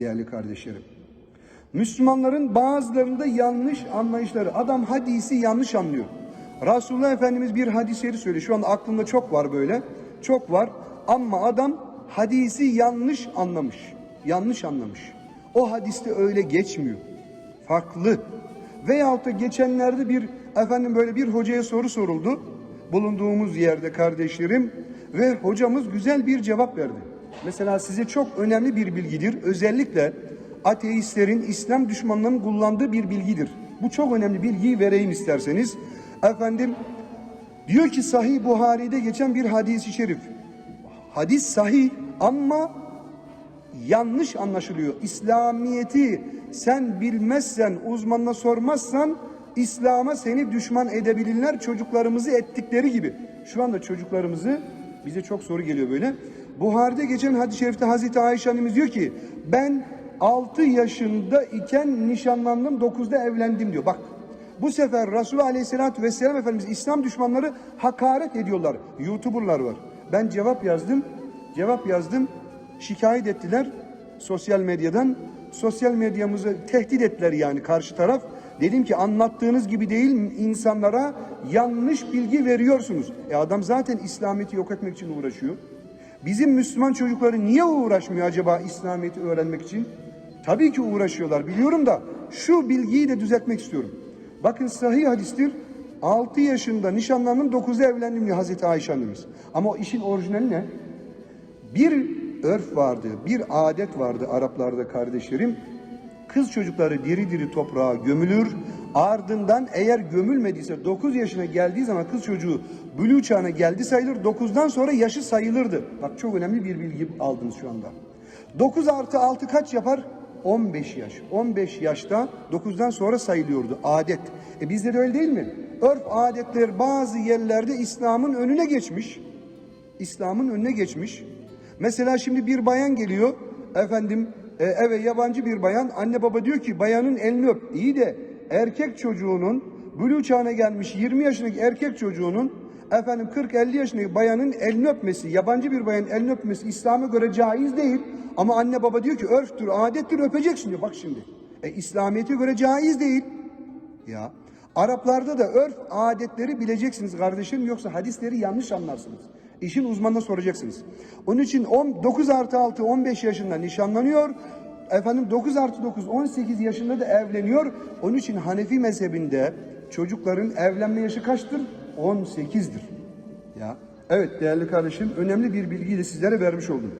değerli kardeşlerim. Müslümanların bazılarında yanlış anlayışları. Adam hadisi yanlış anlıyor. Resulullah Efendimiz bir hadisleri söylüyor. Şu anda aklımda çok var böyle. Çok var. Ama adam hadisi yanlış anlamış. Yanlış anlamış. O hadiste öyle geçmiyor. Farklı. Veyahut da geçenlerde bir efendim böyle bir hocaya soru soruldu. Bulunduğumuz yerde kardeşlerim ve hocamız güzel bir cevap verdi. Mesela size çok önemli bir bilgidir. Özellikle ateistlerin, İslam düşmanlarının kullandığı bir bilgidir. Bu çok önemli bilgiyi vereyim isterseniz. Efendim diyor ki Sahih Buhari'de geçen bir hadis-i şerif. Hadis sahih ama yanlış anlaşılıyor. İslamiyeti sen bilmezsen, uzmanına sormazsan İslam'a seni düşman edebilirler çocuklarımızı ettikleri gibi. Şu anda çocuklarımızı bize çok soru geliyor böyle. Buhari'de geçen hadis-i şerifte Hazreti Ayşe annemiz diyor ki ben 6 yaşında iken nişanlandım 9'da evlendim diyor. Bak bu sefer Resulullah Aleyhisselatü Vesselam Efendimiz İslam düşmanları hakaret ediyorlar. YouTuber'lar var. Ben cevap yazdım. Cevap yazdım. Şikayet ettiler sosyal medyadan. Sosyal medyamızı tehdit ettiler yani karşı taraf. Dedim ki anlattığınız gibi değil insanlara yanlış bilgi veriyorsunuz. E adam zaten İslamiyet'i yok etmek için uğraşıyor. Bizim Müslüman çocukları niye uğraşmıyor acaba İslamiyet'i öğrenmek için? Tabii ki uğraşıyorlar biliyorum da şu bilgiyi de düzeltmek istiyorum. Bakın sahih hadistir. 6 yaşında nişanlandım 9'da evlendim diyor Hazreti Ayşe annemiz. Ama o işin orijinali ne? Bir örf vardı, bir adet vardı Araplarda kardeşlerim. Kız çocukları diri diri toprağa gömülür. Ardından eğer gömülmediyse 9 yaşına geldiği zaman kız çocuğu bülü çağına geldi sayılır. 9'dan sonra yaşı sayılırdı. Bak çok önemli bir bilgi aldınız şu anda. 9 artı 6 kaç yapar? 15 yaş. 15 yaşta 9'dan sonra sayılıyordu adet. E bizde de öyle değil mi? Örf adetler bazı yerlerde İslam'ın önüne geçmiş. İslam'ın önüne geçmiş. Mesela şimdi bir bayan geliyor. Efendim e, eve yabancı bir bayan. Anne baba diyor ki bayanın elini öp. İyi de erkek çocuğunun bülü çağına gelmiş 20 yaşındaki erkek çocuğunun efendim 40-50 yaşındaki bayanın elini öpmesi, yabancı bir bayanın elini öpmesi İslam'a göre caiz değil. Ama anne baba diyor ki örftür, adettir öpeceksin diyor. Bak şimdi. E, İslamiyet'e göre caiz değil. Ya Araplarda da örf adetleri bileceksiniz kardeşim yoksa hadisleri yanlış anlarsınız. İşin uzmanına soracaksınız. Onun için 10, 9 artı 6 15 yaşında nişanlanıyor. Efendim 9 artı 9 18 yaşında da evleniyor. Onun için Hanefi mezhebinde çocukların evlenme yaşı kaçtır? 18'dir. Ya. Evet değerli kardeşim önemli bir bilgiyi de sizlere vermiş oldum.